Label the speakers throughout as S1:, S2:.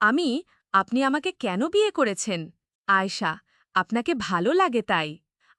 S1: আমি, আপনি আমাকে কেন বিয়ে করেছেন? আয়শা, আপনাকে ভালো লাগে তাই।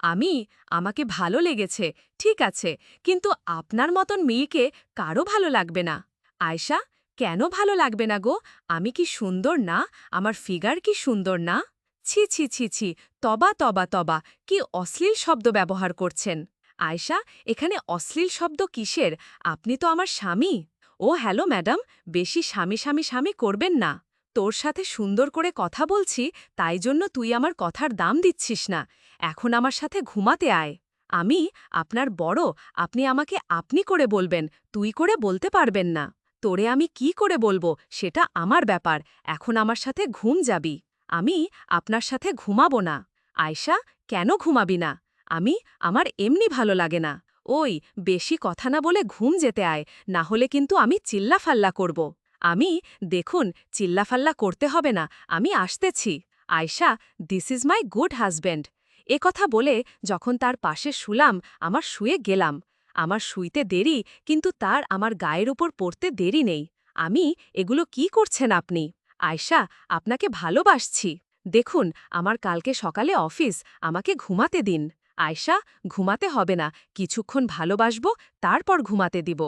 S1: আমি, আমাকে ভালো লেগেছে, ঠিক আছে, কিন্তু আপনার মতন মেয়েকে কারও ভালো লাগবে না। আয়শা, কেন ভালো লাগবে না গো? আমি কি সুন্দর না? আমার ফিগার কি সুন্দর না? ছি ছি ছি ছি, তবা তবা তবা, কি অশ্লীল শব্দ ব্যবহার করছেন। আয়শা, এখানে অশ্লীল শব্দ কিসের? আপনি তো আমার স্বামী। ও, হ্যালো ম্যাডাম, বেশি স্বামী স্বামী স্বামী করবেন না। তোর সাথে সুন্দর করে কথা বলছি, তাই জন্য তুই আমার কথার দাম দিচ্ছিস না। এখন আমার সাথে ঘুমাতে আয়। আমি, আপনার বড়, আপনি আমাকে আপনি করে বলবেন, তুই করে বলতে পারবেন না। তোরে আমি কি করে বলব, সেটা আমার ব্যাপার, এখন আমার সাথে ঘুম যাবি। আমি, আপনার সাথে ঘুমাবো না। আয়শা, কেন ঘুমাবি না? আমি, আমার এমনি ভালো লাগে না। ওই, বেশি কথা না বলে ঘুম যেতে আয়, না হলে কিন্তু আমি চিল্লাফাল্লা করব। আমি, দেখুন, চিল্লাফাল্লা করতে হবে না, আমি আসতেছি। Ayesha this is my good husband এ কথা বলে যখন তার পাশে শুলাম, আমার শুয়ে গেলাম। আমার শুইতে দেরি, কিন্তু তার আমার গায়ের ওপর পড়তে দেরি নেই। আমি, এগুলো কি করছেন আপনি? আয়শা, আপনাকে ভালোবাসছি। দেখুন, আমার কালকে সকালে অফিস, আমাকে ঘুমাতে দিন। আয়শা, ঘুমাতে হবে না, কিছুক্ষণ ভালোবাসব, তারপর ঘুমাতে দিব।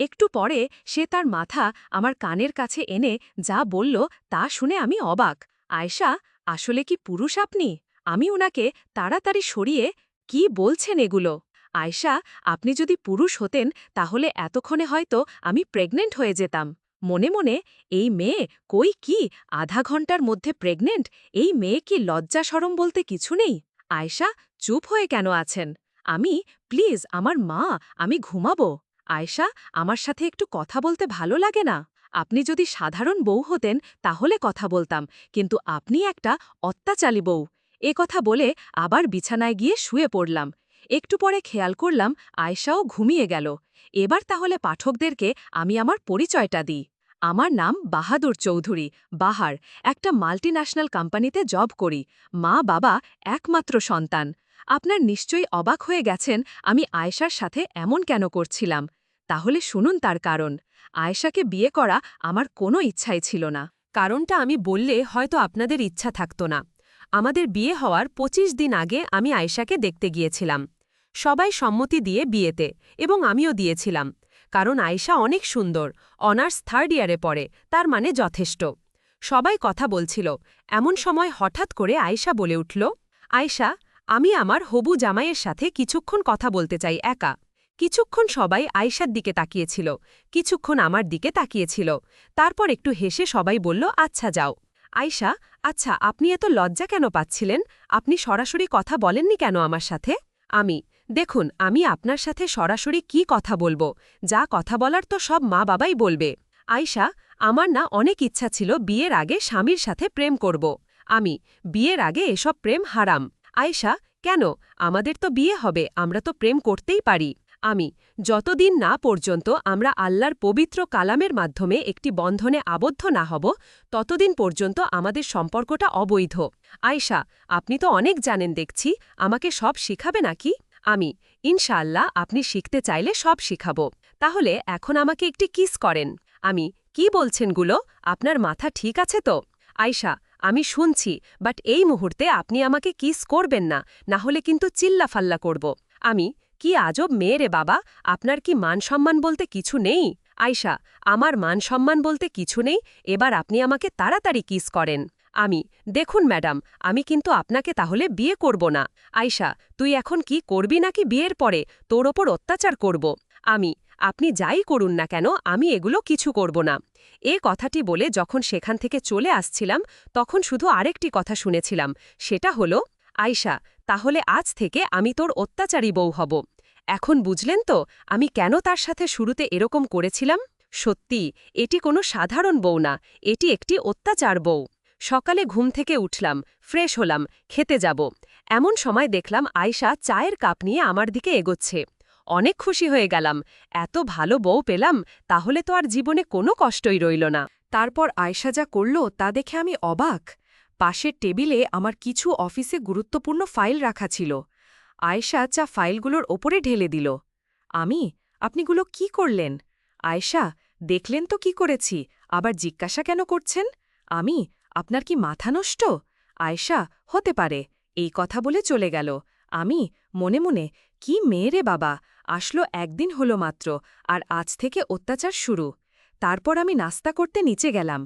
S1: একটু পরে সে তার মাথা আমার কানের কাছে এনে যা বলল তা শুনে আমি অবাক। আয়শা, আসলে কি পুরুষ আপনি? আমি উনাকে তাড়াতাড়ি সরিয়ে কি বলছেন এগুলো? আয়শা, আপনি যদি পুরুষ হতেন তাহলে এতক্ষণে হয়তো আমি প্রেগনেন্ট হয়ে যেতাম। মনে মনে, এই মেয়ে কই কি আধা ঘণ্টার মধ্যে প্রেগনেন্ট? এই মেয়ে কি লজ্জা সরম বলতে কিছু নেই? আয়শা, চুপ হয়ে কেন আছেন? আমি, প্লিজ, আমার মা, আমি ঘুমাবো। আয়শা, আমার সাথে একটু কথা বলতে ভালো লাগে না। আপনি যদি সাধারণ বউ হতেন, তাহলে কথা বলতাম, কিন্তু আপনি একটা অত্যাচারী বউ। এ কথা বলে আবার বিছানায় গিয়ে শুয়ে পড়লাম। একটু পরে খেয়াল করলাম, আয়শাও ঘুমিয়ে গেল। এবার তাহলে পাঠকদেরকে আমি আমার পরিচয়টা দিই। আমার নাম বাহাদুর চৌধুরী, বাহার, একটা মাল্টিন্যাশনাল কোম্পানিতে জব করি। মা, বাবা একমাত্র সন্তান। আপনার নিশ্চয়ই অবাক হয়ে গেছেন, আমি আয়েশার সাথে এমন কেন করছিলাম। তাহলে শুনুন তার কারণ। আয়েশাকে বিয়ে করা আমার কোনো ইচ্ছাই ছিল না। কারণটা আমি বললে হয়তো আপনাদের ইচ্ছা থাকত না। আমাদের বিয়ে হওয়ার ২৫ দিন আগে আমি আয়েশাকে দেখতে গিয়েছিলাম। সবাই সম্মতি দিয়ে বিয়েতে, এবং আমিও দিয়েছিলাম। কারণ আয়েশা অনেক সুন্দর, অনার্স থার্ড ইয়ারে পড়ে, তার মানে যথেষ্ট। সবাই কথা বলছিল, এমন সময় হঠাৎ করে আয়েশা বলে উঠল, আয়েশা, আমি আমার হবু জামাইয়ের সাথে কিছুক্ষণ কথা বলতে চাই, একা। কিছুক্ষণ সবাই আয়েশার দিকে তাকিয়েছিল, কিছুক্ষণ আমার দিকে তাকিয়েছিল। তারপর একটু হেসে সবাই বলল আচ্ছা যাও। আয়শা আচ্ছা আপনি এত লজ্জা কেন পাচ্ছিলেন? আপনি সরাসরি কথা বলেননি কেন আমার সাথে? আমি, দেখুন, আমি আপনার সাথে সরাসরি কি কথা বলব? যা কথা বলার তো সব মা বাবাই বলবে। আয়শা, আমার না অনেক ইচ্ছা ছিল বিয়ের আগে স্বামীর সাথে প্রেম করব। আমি, বিয়ের আগে এসব প্রেম হারাম। আয়শা, কেন? আমাদের তো বিয়ে হবে, আমরা তো প্রেম করতেই পারি। আমি, যতদিন না পর্যন্ত আমরা আল্লাহর পবিত্র কালামের মাধ্যমে একটি বন্ধনে আবদ্ধ না হব, ততদিন পর্যন্ত আমাদের সম্পর্কটা অবৈধ। আয়শা, আপনি তো অনেক জানেন দেখছি, আমাকে সব শিখাবে নাকি? আমি, ইনশাআল্লাহ আপনি শিখতে চাইলে সব শিখাব। তাহলে এখন আমাকে একটি কিস করেন। আমি, কি বলছেনগুলো আপনার মাথা ঠিক আছে তো? আয়শা, আমি শুনছি, বাট এই মুহূর্তে আপনি আমাকে কিস করবেন না না হলে কিন্তু চিল্লাফাল্লা করব। আমি কি আজব মেয়ে রে বাবা, আপনার কি মান সম্মান বলতে কিছু নেই? আয়শা, আমার মান সম্মান বলতে কিছু নেই, এবার আপনি আমাকে তাড়াতাড়ি কিস করেন। আমি, দেখুন ম্যাডাম, আমি কিন্তু আপনাকে তাহলে বিয়ে করব না। আয়শা, তুই এখন কি করবি নাকি বিয়ের পরে? তোর ওপর অত্যাচার করব। আমি, আপনি যাই করুন না কেন, আমি এগুলো কিছু করব না। এ কথাটি বলে যখন সেখান থেকে চলে আসছিলাম, তখন শুধু আরেকটি কথা শুনেছিলাম, সেটা হলো আয়শা, তাহলে আজ থেকে আমি তোর অত্যাচারী বউ হব। এখন বুঝলেন তো আমি কেন তার সাথে শুরুতে এরকম করেছিলাম? সত্যি, এটি কোনো সাধারণ বউ না, এটি একটি অত্যাচার বউ। সকালে ঘুম থেকে উঠলাম, ফ্রেশ হলাম, খেতে যাব। এমন সময় দেখলাম আয়শা চায়ের কাপ নিয়ে আমার দিকে এগোচ্ছে। অনেক খুশি হয়ে গেলাম, এত ভালো বউ পেলাম, তাহলে তো আর জীবনে কোনো কষ্টই রইল না। তারপর আয়শা যা করল তা দেখে আমি অবাক। পাশের টেবিলে আমার কিছু অফিসে গুরুত্বপূর্ণ ফাইল রাখা ছিল। আয়েশা চা ফাইলগুলোর ওপরে ঢেলে দিল। আমি? আপনিগুলো কি করলেন? আয়েশা, দেখলেন তো কি করেছি, আবার জিজ্ঞাসা কেন করছেন? আমি? আপনার কি মাথা নষ্ট? আয়েশা, হতে পারে। এই কথা বলে চলে গেল। আমি? মনে মনে, কি মেয়ে রে বাবা, আসলো একদিন হলো মাত্র, আর আজ থেকে অত্যাচার শুরু। তারপর আমি নাস্তা করতে নিচে গেলাম।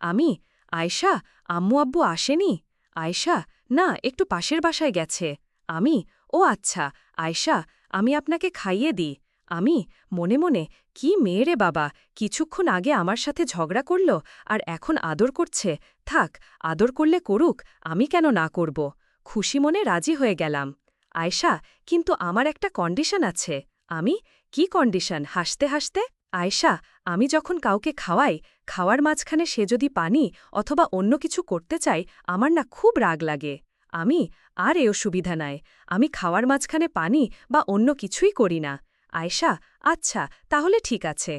S1: আমি? আয়শা, আম্মু আব্বু আসেনি? আয়শা, না, একটু পাশের বাসায় গেছে। আমি, ও আচ্ছা আয়শা, আমি আপনাকে খাইয়ে দিই। আমি, মনে মনে, কি মেয়ে রে বাবা, কিছুক্ষণ আগে আমার সাথে ঝগড়া করল আর এখন আদর করছে। থাক, আদর করলে করুক, আমি কেন না করব? খুশি মনে রাজি হয়ে গেলাম। আয়শা, কিন্তু আমার একটা কন্ডিশন আছে। আমি? কি কন্ডিশন? হাসতে হাসতে? আয়শা, আমি যখন কাউকে খাওয়াই, খাওয়ার মাঝখানে সে যদি পানি অথবা অন্য কিছু করতে চাই আমার না খুব রাগ লাগে। আমি, আর এও সুবিধা নাই। আমি খাওয়ার মাঝখানে পানি বা অন্য কিছুই করি না। আয়শা আচ্ছা তাহলে ঠিক আছে।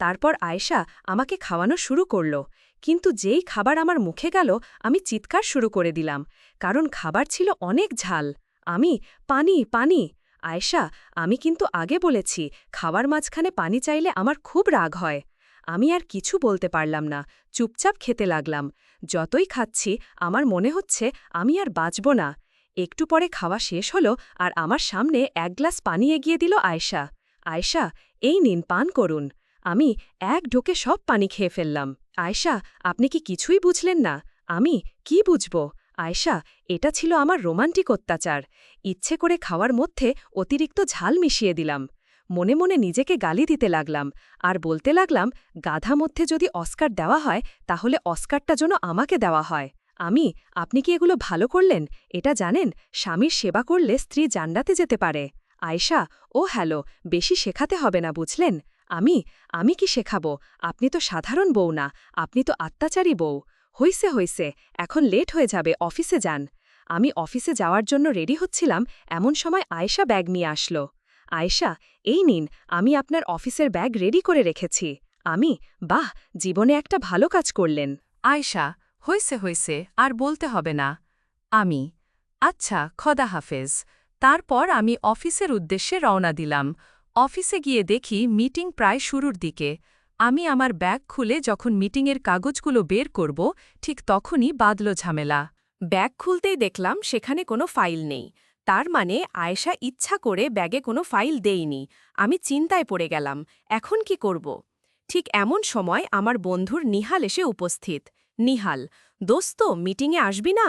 S1: তারপর আয়শা আমাকে খাওয়ানো শুরু করল। কিন্তু যেই খাবার আমার মুখে গেল, আমি চিৎকার শুরু করে দিলাম। কারণ খাবার ছিল অনেক ঝাল। আমি, পানি পানি। আয়শা, আমি কিন্তু আগে বলেছি, খাওয়ার মাঝখানে পানি চাইলে আমার খুব রাগ হয়। আমি আর কিছু বলতে পারলাম না, চুপচাপ খেতে লাগলাম। যতই খাচ্ছি, আমার মনে হচ্ছে আমি আর বাঁচব না। একটু পরে খাওয়া শেষ হলো আর আমার সামনে এক গ্লাস পানি এগিয়ে দিল আয়শা। আয়শা, এই নিন, পান করুন। আমি এক ঢোকে সব পানি খেয়ে ফেললাম। আয়শা, আপনি কি কিছুই বুঝলেন না? আমি কি বুঝব? আয়শা, এটা ছিল আমার রোমান্টিক অত্যাচার। ইচ্ছে করে খাওয়ার মধ্যে অতিরিক্ত ঝাল মিশিয়ে দিলাম। মনে মনে নিজেকে গালি দিতে লাগলাম আর বলতে লাগলাম, গাধা মধ্যে যদি অস্কার দেওয়া হয়, তাহলে অস্কারটা যেন আমাকে দেওয়া হয়। আমি, আপনি কি এগুলো ভালো করলেন? এটা জানেন, স্বামীর সেবা করলে স্ত্রী জান্নাতে যেতে পারে। আয়শা, ও হ্যালো, বেশি শেখাতে হবে না, বুঝলেন? আমি আমি কি শেখাবো? আপনি তো সাধারণ বউ না, আপনি তো আত্মাচারী বউ। হইছে হইছে, এখন লেট হয়ে যাবে, অফিসে যান। আমি অফিসে যাওয়ার জন্য রেডি হচ্ছিলাম, এমন সময় আয়েশা ব্যাগ নিয়ে আসলো। আয়েশা, এই নিন, আমি আপনার অফিসের ব্যাগ রেডি করে রেখেছি। আমি, বাহ, জীবনে একটা ভালো কাজ করলেন। আয়েশা, হইছে হইছে, আর বলতে হবে না। আমি আচ্ছা খদা হাফেজ। তারপর আমি অফিসের উদ্দেশ্যে রওনা দিলাম। অফিসে গিয়ে দেখি মিটিং প্রায় শুরুর দিকে। আমি আমার ব্যাগ খুলে যখন মিটিংয়ের কাগজগুলো বের করব, ঠিক তখনই বাদল ঝামেলা। ব্যাগ খুলতেই দেখলাম সেখানে কোনো ফাইল নেই। তার মানে আয়েশা ইচ্ছা করে ব্যাগে কোনো ফাইল দেইনি আমি চিন্তায় পড়ে গেলাম, এখন কি করব? ঠিক এমন সময় আমার বন্ধুর নিহাল এসে উপস্থিত। নিহাল, দোস্ত, মিটিংয়ে আসবি না?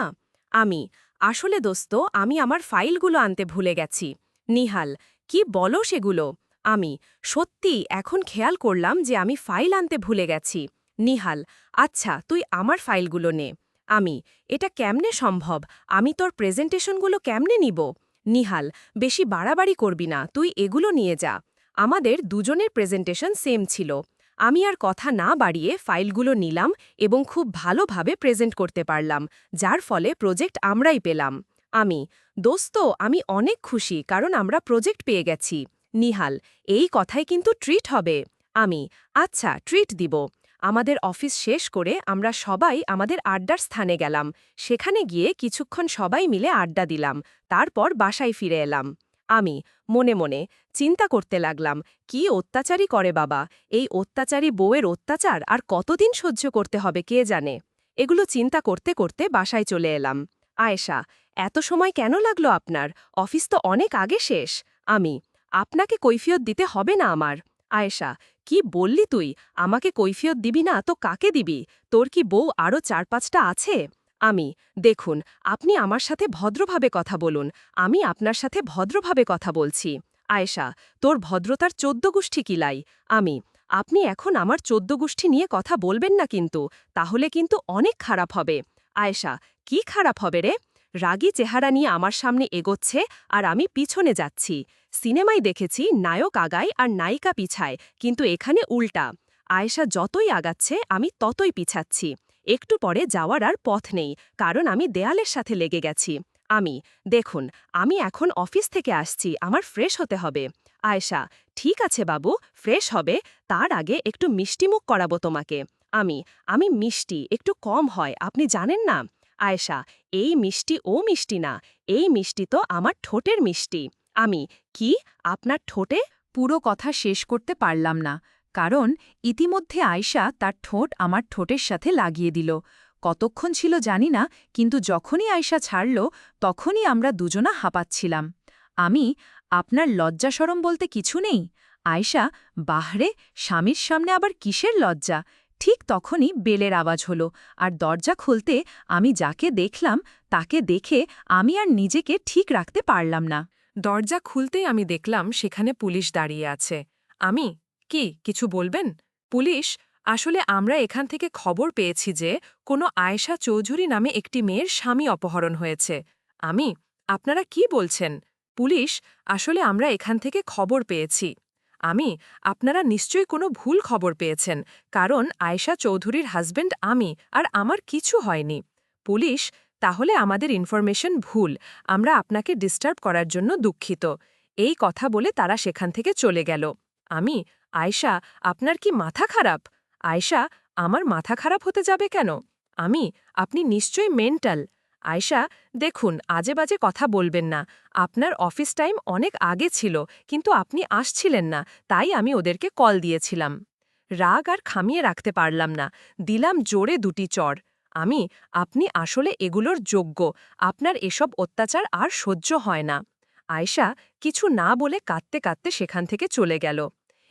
S1: আমি, আসলে দোস্ত, আমি আমার ফাইলগুলো আনতে ভুলে গেছি। নিহাল, কি বলো সেগুলো? আমি। সত্যি এখন খেয়াল করলাম যে আমি ফাইল আনতে ভুলে গেছি। নিহাল আচ্ছা তুই আমার ফাইলগুলো নে। আমি, এটা কেমনে সম্ভব? আমি তোর প্রেজেন্টেশনগুলো কেমনে নিব? নিহাল, বেশি বাড়াবাড়ি করবি না, তুই এগুলো নিয়ে যা। আমাদের দুজনের প্রেজেন্টেশন সেম ছিল। আমি আর কথা না বাড়িয়ে ফাইলগুলো নিলাম এবং খুব ভালোভাবে প্রেজেন্ট করতে পারলাম, যার ফলে প্রজেক্ট আমরাই পেলাম। আমি, দোস্ত, আমি অনেক খুশি কারণ আমরা প্রজেক্ট পেয়ে গেছি। নিহাল, এই কথাই কিন্তু ট্রিট হবে। আমি আচ্ছা ট্রিট দিব। আমাদের অফিস শেষ করে আমরা সবাই আমাদের আড্ডার স্থানে গেলাম। সেখানে গিয়ে কিছুক্ষণ সবাই মিলে আড্ডা দিলাম। তারপর বাসায় ফিরে এলাম। আমি, মনে মনে, চিন্তা করতে লাগলাম, কি অত্যাচারই করে বাবা? এই অত্যাচারী বউয়ের অত্যাচার আর কতদিন সহ্য করতে হবে কে জানে? এগুলো চিন্তা করতে করতে বাসায় চলে এলাম। আয়েশা, এত সময় কেন লাগল আপনার? অফিস তো অনেক আগে শেষ। আমি আপনাকে কৈফিয়ত দিতে হবে না আমার। আয়েশা, কি বললি তুই? আমাকে কৈফিয়ত দিবি না, তো কাকে দিবি? তোর কি বউ আরও চার পাঁচটা আছে? আমি, দেখুন, আপনি আমার সাথে ভদ্রভাবে কথা বলুন, আমি আপনার সাথে ভদ্রভাবে কথা বলছি। আয়েশা, তোর ভদ্রতার চোদ্দ গোষ্ঠী কিলাই আমি, আপনি এখন আমার চোদ্দ গোষ্ঠী নিয়ে কথা বলবেন না কিন্তু, তাহলে কিন্তু অনেক খারাপ হবে। আয়েশা, কি খারাপ হবে রে? রাগী চেহারা নিয়ে আমার সামনে এগোচ্ছে আর আমি পিছনে যাচ্ছি। সিনেমায় দেখেছি নায়ক আগায় আর নায়িকা পিছায়, কিন্তু এখানে উল্টা। আয়েশা যতই আগাচ্ছে, আমি ততই পিছাচ্ছি। একটু পরে যাওয়ার আর পথ নেই, কারণ আমি দেয়ালের সাথে লেগে গেছি। আমি, দেখুন, আমি এখন অফিস থেকে আসছি, আমার ফ্রেশ হতে হবে। আয়েশা, ঠিক আছে বাবু, ফ্রেশ হবে, তার আগে একটু মিষ্টিমুখ করাবো তোমাকে। আমি আমি মিষ্টি, একটু কম হয়, আপনি জানেন না? আয়েশা, এই মিষ্টি ও মিষ্টি না, এই মিষ্টি তো আমার ঠোঁটের মিষ্টি। আমি, কি, আপনার ঠোঁটে? পুরো কথা শেষ করতে পারলাম না, কারণ ইতিমধ্যে আয়শা তার ঠোঁট আমার ঠোঁটের সাথে লাগিয়ে দিল।
S2: কতক্ষণ ছিল জানি না, কিন্তু যখনই আয়সা ছাড়ল, তখনই আমরা দুজনা হাঁপাচ্ছিলাম। আমি, আপনার লজ্জা সরম বলতে কিছু নেই? আয়সা বাহরে, স্বামীর সামনে আবার কিসের লজ্জা? ঠিক তখনই বেলের আওয়াজ হলো, আর দরজা খুলতে আমি যাকে দেখলাম, তাকে দেখে আমি আর নিজেকে ঠিক রাখতে পারলাম না।
S1: দরজা খুলতেই আমি দেখলাম সেখানে পুলিশ দাঁড়িয়ে আছে। আমি, কি, কিছু বলবেন? পুলিশ, আসলে আমরা এখান থেকে খবর পেয়েছি যে কোনো আয়েশা চৌধুরী নামে একটি মেয়ের স্বামী অপহরণ হয়েছে। আমি, আপনারা কি বলছেন? পুলিশ, আসলে আমরা এখান থেকে খবর পেয়েছি। আমি, আপনারা নিশ্চয়ই কোনো ভুল খবর পেয়েছেন, কারণ আয়েশা চৌধুরীর হাজবেন্ড আমি আর আমার কিছু হয়নি। পুলিশ, তাহলে আমাদের ইনফরমেশন ভুল, আমরা আপনাকে ডিস্টার্ব করার জন্য দুঃখিত। এই কথা বলে তারা সেখান থেকে চলে গেল। আমি, আয়শা, আপনার কি মাথা খারাপ? আয়শা, আমার মাথা খারাপ হতে যাবে কেন? আমি, আপনি নিশ্চয়ই মেন্টাল আয়শা, দেখুন আজে বাজে কথা বলবেন না। আপনার অফিস টাইম অনেক আগে ছিল, কিন্তু আপনি আসছিলেন না, তাই আমি ওদেরকে কল দিয়েছিলাম। রাগ আর খামিয়ে রাখতে পারলাম না। দিলাম জোরে দুটি চর। আমি, আপনি আসলে এগুলোর যোগ্য, আপনার এসব অত্যাচার আর সহ্য হয় না। আয়শা, কিছু না বলে কাঁদতে কাঁদতে সেখান থেকে চলে গেল।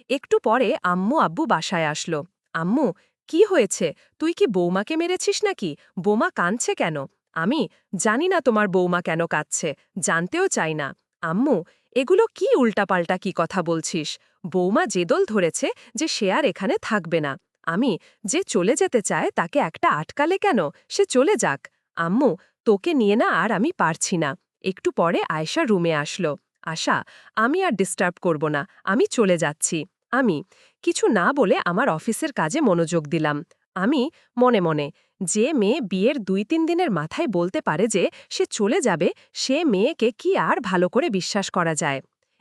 S1: একটু পরে আম্মু আব্বু বাসায় আসলো। আম্মু, কি হয়েছে? তুই কি বৌমাকে মেরেছিস নাকি? বোমা কাঁদছে কেন? আমি জানি না তোমার বৌমা কেন কাঁদছে, জানতেও চাই না। আম্মু, এগুলো কি উল্টাপাল্টা কি কথা বলছিস? বৌমা জেদল ধরেছে যে সে আর এখানে থাকবে না। আমি যে চলে যেতে চায় তাকে একটা আটকালে কেন? সে চলে যাক। আম্মু, তোকে নিয়ে না আর আমি পারছি না। একটু পরে আয়শা রুমে আসলো। আশা, আমি আর ডিস্টার্ব করব না, আমি চলে যাচ্ছি। আমি, কিছু না বলে আমার অফিসের কাজে মনোযোগ দিলাম। আমি মনে মনে যে মেয়ে বিয়ের দুই তিন দিনের মাথায় বলতে পারে যে সে চলে যাবে, সে মেয়েকে কি আর ভালো করে বিশ্বাস করা যায়।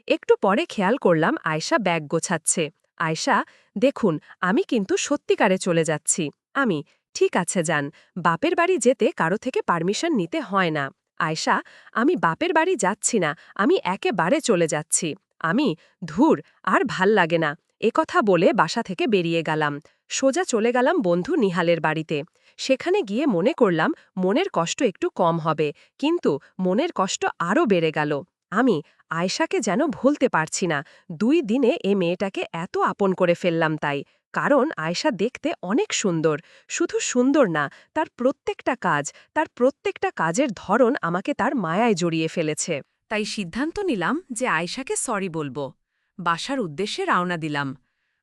S1: একটু পরে খেয়াল করলাম আয়শা ব্যাগ গোছাচ্ছে। আয়শা, দেখুন, আমি কিন্তু সত্যিকারে চলে যাচ্ছি। আমি, ঠিক আছে, যান। বাপের বাড়ি যেতে কারও থেকে পারমিশন নিতে হয় না। আয়শা, আমি বাপের বাড়ি যাচ্ছি না। আমি একেবারে চলে যাচ্ছি। আমি ধুর, আর ভালো লাগে না। একথা বলে বাসা থেকে বেরিয়ে গেলাম। সোজা চলে গেলাম বন্ধু নিহালের বাড়িতে। সেখানে গিয়ে মনে করলাম, মনের কষ্ট একটু কম হবে, কিন্তু মনের কষ্ট আরও বেড়ে গেল। আমি আয়শাকে যেন ভুলতে পারছি না, দুই দিনে এ মেয়েটাকে এত আপন করে ফেললাম তাই। কারণ আয়শা দেখতে অনেক সুন্দর, শুধু সুন্দর না, তার প্রত্যেকটা কাজ, তার প্রত্যেকটা কাজের ধরন আমাকে তার মায়ায় জড়িয়ে ফেলেছে। তাই সিদ্ধান্ত নিলাম যে আয়শাকে সরি বলব। বাসার উদ্দেশ্যে রওনা দিলাম।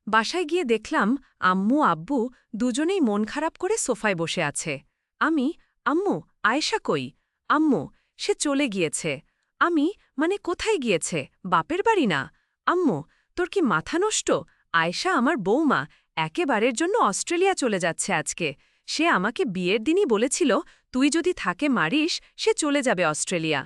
S1: বাসায় গিয়ে দেখলাম আম্মু, আব্বু দুজনেই মন খারাপ করে সোফায় বসে আছে। আমি, আম্মু, আয়েশা কই? আম্মু, সে চলে গিয়েছে। আমি মানে কোথায় গিয়েছে? বাপের বাড়ি না? আম্মু, তোর কি মাথা নষ্ট? আয়েশা আমার বৌমা, একেবারের জন্য অস্ট্রেলিয়া চলে যাচ্ছে আজকে। সে আমাকে বিয়ের দিনই বলেছিল, তুই যদি থাকে মারিস, সে চলে যাবে অস্ট্রেলিয়া।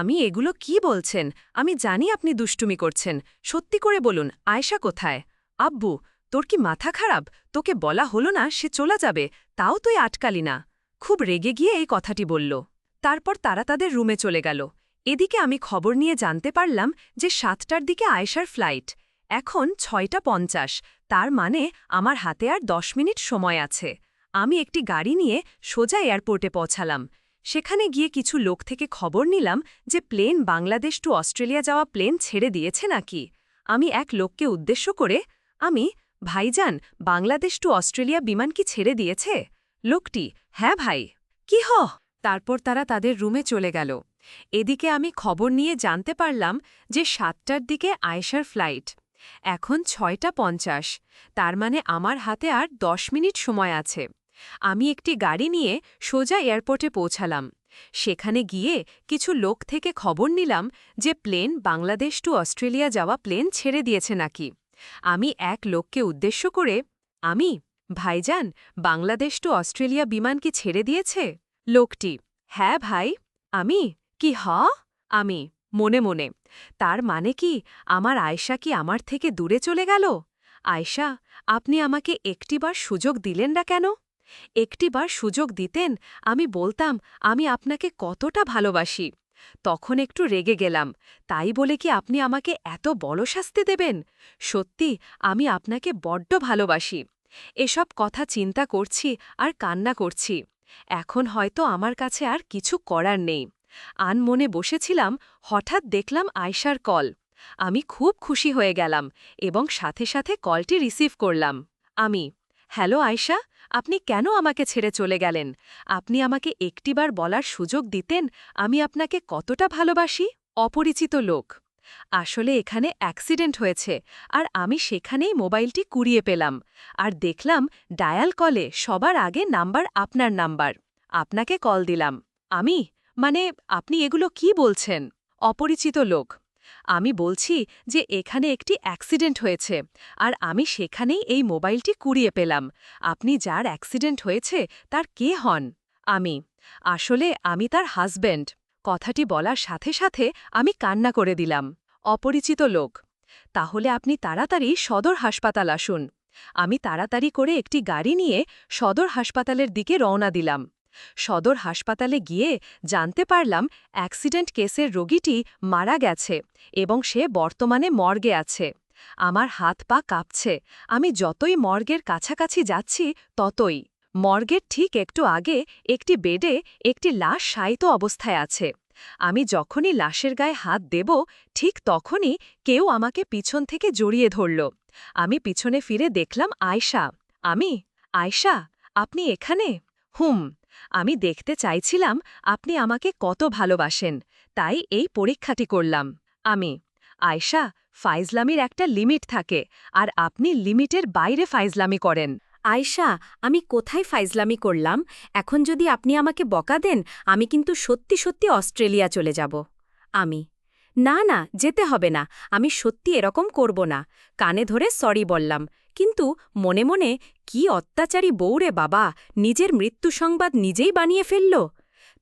S1: আমি এগুলো কি বলছেন? আমি জানি আপনি দুষ্টুমি করছেন। সত্যি করে বলুন, আয়েশা কোথায়? আব্বু, তোর কি মাথা খারাপ? তোকে বলা হলো না সে চলে যাবে, তাও তুই আটকালি না। খুব রেগে গিয়ে এই কথাটি বলল। তারপর তারা তাদের রুমে চলে গেল। এদিকে আমি খবর নিয়ে জানতে পারলাম যে সাতটার দিকে আয়েশার ফ্লাইট। এখন ছয়টা পঞ্চাশ, তার মানে আমার হাতে আর দশ মিনিট সময় আছে। আমি একটি গাড়ি নিয়ে সোজা এয়ারপোর্টে পৌঁছালাম। সেখানে গিয়ে কিছু লোক থেকে খবর নিলাম যে প্লেন বাংলাদেশ টু অস্ট্রেলিয়া যাওয়া প্লেন ছেড়ে দিয়েছে নাকি। আমি এক লোককে উদ্দেশ্য করে, আমি, ভাইজান, বাংলাদেশ টু অস্ট্রেলিয়া বিমান কি ছেড়ে দিয়েছে? লোকটি হ্যাঁ ভাই। কি হ? তারপর তারা তাদের রুমে চলে গেল। এদিকে আমি খবর নিয়ে জানতে পারলাম যে সাতটার দিকে আয়েশার ফ্লাইট। এখন ছয়টা পঞ্চাশ। তার মানে আমার হাতে আর দশ মিনিট সময় আছে। আমি একটি গাড়ি নিয়ে সোজা এয়ারপোর্টে পৌঁছালাম। সেখানে গিয়ে কিছু লোক থেকে খবর নিলাম যে প্লেন বাংলাদেশ টু অস্ট্রেলিয়া যাওয়া প্লেন ছেড়ে দিয়েছে নাকি। আমি এক লোককে উদ্দেশ্য করে, আমি, ভাইজান, বাংলাদেশ টু অস্ট্রেলিয়া বিমান কি ছেড়ে দিয়েছে? লোকটি হ্যাঁ ভাই, আমি। কি হ? আমি, মনে মনে, তার মানে কি আমার আয়শা কি আমার থেকে দূরে চলে গেল? আয়শা, আপনি আমাকে একটিবার সুযোগ দিলেন না কেন? একটিবার সুযোগ দিতেন, আমি বলতাম, আমি আপনাকে কতটা ভালোবাসি। তখন একটু রেগে গেলাম, তাই বলে কি আপনি আমাকে এত বড় শাস্তি দেবেন? সত্যি, আমি আপনাকে বড্ড ভালোবাসি। এসব কথা চিন্তা করছি আর কান্না করছি। এখন হয়তো আমার কাছে আর কিছু করার নেই। আনমনে বসেছিলাম, হঠাৎ দেখলাম আয়শার কল। আমি খুব খুশি হয়ে গেলাম এবং সাথে সাথে কলটি রিসিভ করলাম। আমি, হ্যালো আয়শা আপনি কেন আমাকে ছেড়ে চলে গেলেন? আপনি আমাকে একটিবার বলার সুযোগ দিতেন, আমি আপনাকে কতটা ভালোবাসি? অপরিচিত লোক। আসলে এখানে অ্যাক্সিডেন্ট হয়েছে, আর আমি সেখানেই মোবাইলটি কুড়িয়ে পেলাম। আর দেখলাম ডায়াল কলে সবার আগে নাম্বার আপনার নাম্বার। আপনাকে কল দিলাম। আমি? মানে আপনি এগুলো কি বলছেন? অপরিচিত লোক। আমি বলছি যে এখানে একটি অ্যাক্সিডেন্ট হয়েছে আর আমি সেখানেই এই মোবাইলটি কুড়িয়ে পেলাম। আপনি যার অ্যাক্সিডেন্ট হয়েছে তার কে হন? আমি। আসলে আমি তার হাজব্যান্ড। কথাটি বলার সাথে সাথে আমি কান্না করে দিলাম। অপরিচিত লোক। তাহলে আপনি তাড়াতাড়ি সদর হাসপাতাল আসুন। আমি তাড়াতাড়ি করে একটি গাড়ি নিয়ে সদর হাসপাতালের দিকে রওনা দিলাম। সদর হাসপাতালে গিয়ে জানতে পারলাম অ্যাক্সিডেন্ট কেসের রোগীটি মারা গেছে এবং সে বর্তমানে মর্গে আছে। আমার হাত পা কাঁপছে। আমি যতই মর্গের কাছাকাছি যাচ্ছি, ততই। মর্গের ঠিক একটু আগে একটি বেডে একটি লাশ শায়িত অবস্থায় আছে। আমি যখনই লাশের গায়ে হাত দেব, ঠিক তখনই কেউ আমাকে পিছন থেকে জড়িয়ে ধরল। আমি পিছনে ফিরে দেখলাম আয়শা। আমি, আয়শা, আপনি এখানে? হুম আমি দেখতে চাইছিলাম আপনি আমাকে কত ভালোবাসেন, তাই এই পরীক্ষাটি করলাম। আমি, আয়শা, ফাইজলামির একটা লিমিট থাকে, আর আপনি লিমিটের বাইরে ফাইজলামি করেন।
S3: আয়শা, আমি কোথায় ফাইজলামি করলাম? এখন যদি আপনি আমাকে বকা দেন, আমি কিন্তু সত্যি সত্যি অস্ট্রেলিয়া চলে যাব। আমি না না, যেতে হবে না, আমি সত্যি এরকম করব না। কানে ধরে সরি বললাম। কিন্তু মনে মনে, কি অত্যাচারী বউরে বাবা, নিজের মৃত্যু সংবাদ নিজেই বানিয়ে ফেলল।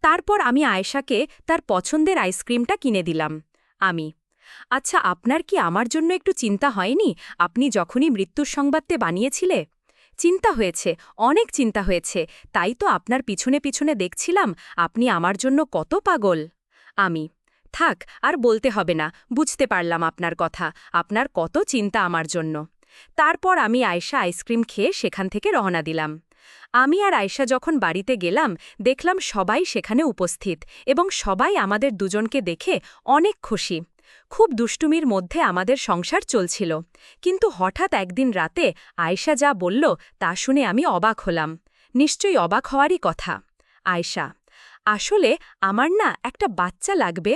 S3: তারপর আমি আয়েশাকে তার পছন্দের আইসক্রিমটা কিনে দিলাম। আমি আচ্ছা আপনার কি আমার জন্য একটু চিন্তা হয়নি? আপনি যখনই মৃত্যুর সংবাদতে বানিয়েছিলে? চিন্তা হয়েছে, অনেক চিন্তা হয়েছে। তাই তো আপনার পিছনে পিছনে দেখছিলাম, আপনি আমার জন্য কত পাগল। আমি থাক, আর বলতে হবে না, বুঝতে পারলাম আপনার কথা, আপনার কত চিন্তা আমার জন্য। তারপর আমি আয়শা আইসক্রিম খেয়ে সেখান থেকে রওনা দিলাম। আমি আর আয়শা যখন বাড়িতে গেলাম, দেখলাম সবাই সেখানে উপস্থিত এবং সবাই আমাদের দুজনকে দেখে অনেক খুশি। খুব দুষ্টুমির মধ্যে আমাদের সংসার চলছিল। কিন্তু হঠাৎ একদিন রাতে আয়শা যা বলল, তা শুনে আমি অবাক হলাম। নিশ্চয়ই অবাক হওয়ারই কথা। আয়শা, আসলে আমার না একটা বাচ্চা লাগবে?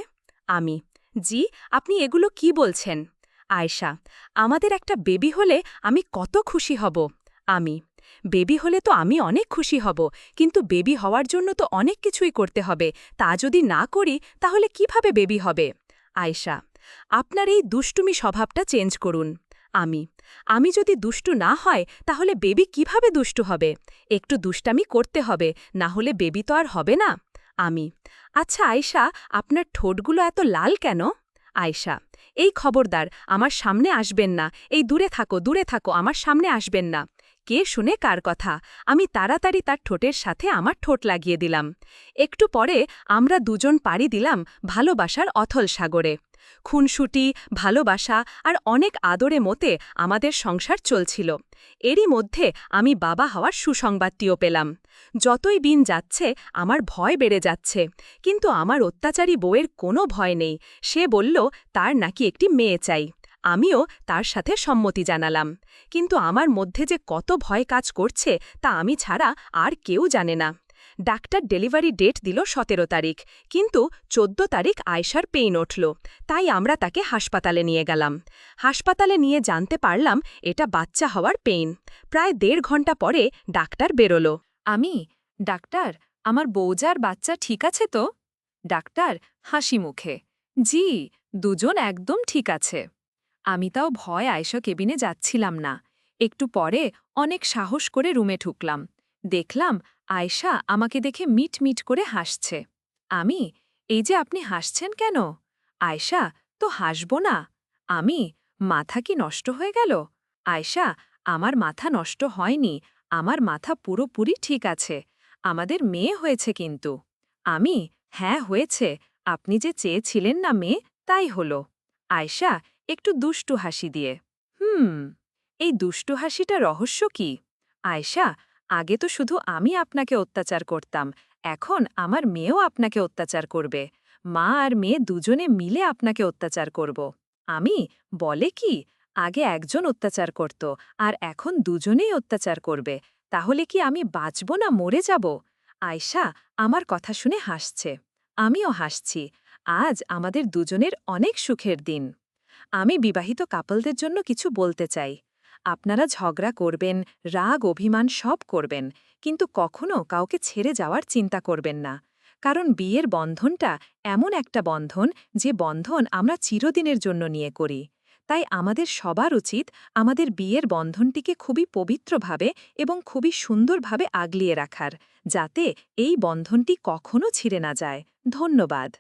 S3: আমি। জি, আপনি এগুলো কি বলছেন? আয়শা, আমাদের একটা বেবি হলে আমি কত খুশি হব। আমি, বেবি হলে তো আমি অনেক খুশি হব, কিন্তু বেবি হওয়ার জন্য তো অনেক কিছুই করতে হবে, তা যদি না করি তাহলে কীভাবে বেবি হবে? আয়শা, আপনার এই দুষ্টুমি স্বভাবটা চেঞ্জ করুন। আমি আমি যদি দুষ্টু না হয় তাহলে বেবি কীভাবে দুষ্টু হবে? একটু দুষ্টামি করতে হবে, না হলে বেবি তো আর হবে না। আমি। আচ্ছা আয়শা, আপনার ঠোঁটগুলো এত লাল কেন? আয়শা, এই খবরদার, আমার সামনে আসবেন না। এই দূরে থাকো দূরে থাকো, আমার সামনে আসবেন না। কে শুনে কার কথা? আমি তাড়াতাড়ি তার ঠোঁটের সাথে আমার ঠোঁট লাগিয়ে দিলাম। একটু পরে আমরা দুজন পাড়ি দিলাম ভালোবাসার অথল সাগরে। খুনসুটি, ভালোবাসা আর অনেক আদরে মতে আমাদের সংসার চলছিল। এরই মধ্যে আমি বাবা হওয়ার সুসংবাদটিও পেলাম। যতই দিন যাচ্ছে, আমার ভয় বেড়ে যাচ্ছে। কিন্তু আমার অত্যাচারী বউয়ের কোনো ভয় নেই। সে বলল, তার নাকি একটি মেয়ে চাই। আমিও তার সাথে সম্মতি জানালাম। কিন্তু আমার মধ্যে যে কত ভয় কাজ করছে, তা আমি ছাড়া আর কেউ জানে না। ডাক্তার ডেলিভারি ডেট দিল সতেরো তারিখ, কিন্তু চোদ্দ তারিখ আয়সার পেইন উঠল, তাই আমরা তাকে হাসপাতালে নিয়ে গেলাম। হাসপাতালে নিয়ে জানতে পারলাম এটা বাচ্চা হওয়ার পেইন। প্রায় দেড় ঘণ্টা পরে ডাক্তার বেরোলো।
S2: আমি, ডাক্তার, আমার বৌজার বাচ্চা ঠিক আছে তো? ডাক্তার, হাসি মুখে, জি, দুজন একদম ঠিক আছে। আমি তাও ভয় আয়সা কেবিনে যাচ্ছিলাম না। একটু পরে অনেক সাহস করে রুমে ঢুকলাম। দেখলাম আয়শা আমাকে দেখে মিট মিট করে হাসছে। আমি, এই যে আপনি হাসছেন কেন? আয়শা, তো হাসব না। আমি, মাথা কি নষ্ট হয়ে গেল? আয়শা, আমার মাথা নষ্ট হয়নি। আমার মাথা পুরোপুরি ঠিক আছে। আমাদের মেয়ে হয়েছে কিন্তু। আমি হ্যাঁ হয়েছে। আপনি যে চেয়েছিলেন না মেয়ে, তাই হল। আয়শা, একটু দুষ্টু হাসি দিয়ে, হুম, এই দুষ্টু হাসিটা রহস্য কি? আয়শা আগে তো শুধু আমি আপনাকে অত্যাচার করতাম, এখন আমার মেয়েও আপনাকে অত্যাচার করবে। মা আর মেয়ে দুজনে মিলে আপনাকে অত্যাচার করব। আমি, বলে কি, আগে একজন অত্যাচার করত আর এখন দুজনেই অত্যাচার করবে। তাহলে কি আমি বাঁচব না মরে যাব? আয়শা আমার কথা শুনে হাসছে। আমিও হাসছি। আজ আমাদের দুজনের অনেক সুখের দিন। আমি বিবাহিত কাপলদের জন্য কিছু বলতে চাই। আপনারা ঝগড়া করবেন, রাগ, অভিমান সব করবেন, কিন্তু কখনো কাউকে ছেড়ে যাওয়ার চিন্তা করবেন না। কারণ বিয়ের বন্ধনটা এমন একটা বন্ধন যে বন্ধন আমরা চিরদিনের জন্য নিয়ে করি। তাই আমাদের সবার উচিত আমাদের বিয়ের বন্ধনটিকে খুবই পবিত্রভাবে এবং খুবই সুন্দরভাবে আগলিয়ে রাখার, যাতে এই বন্ধনটি কখনো ছিঁড়ে না যায়। ধন্যবাদ।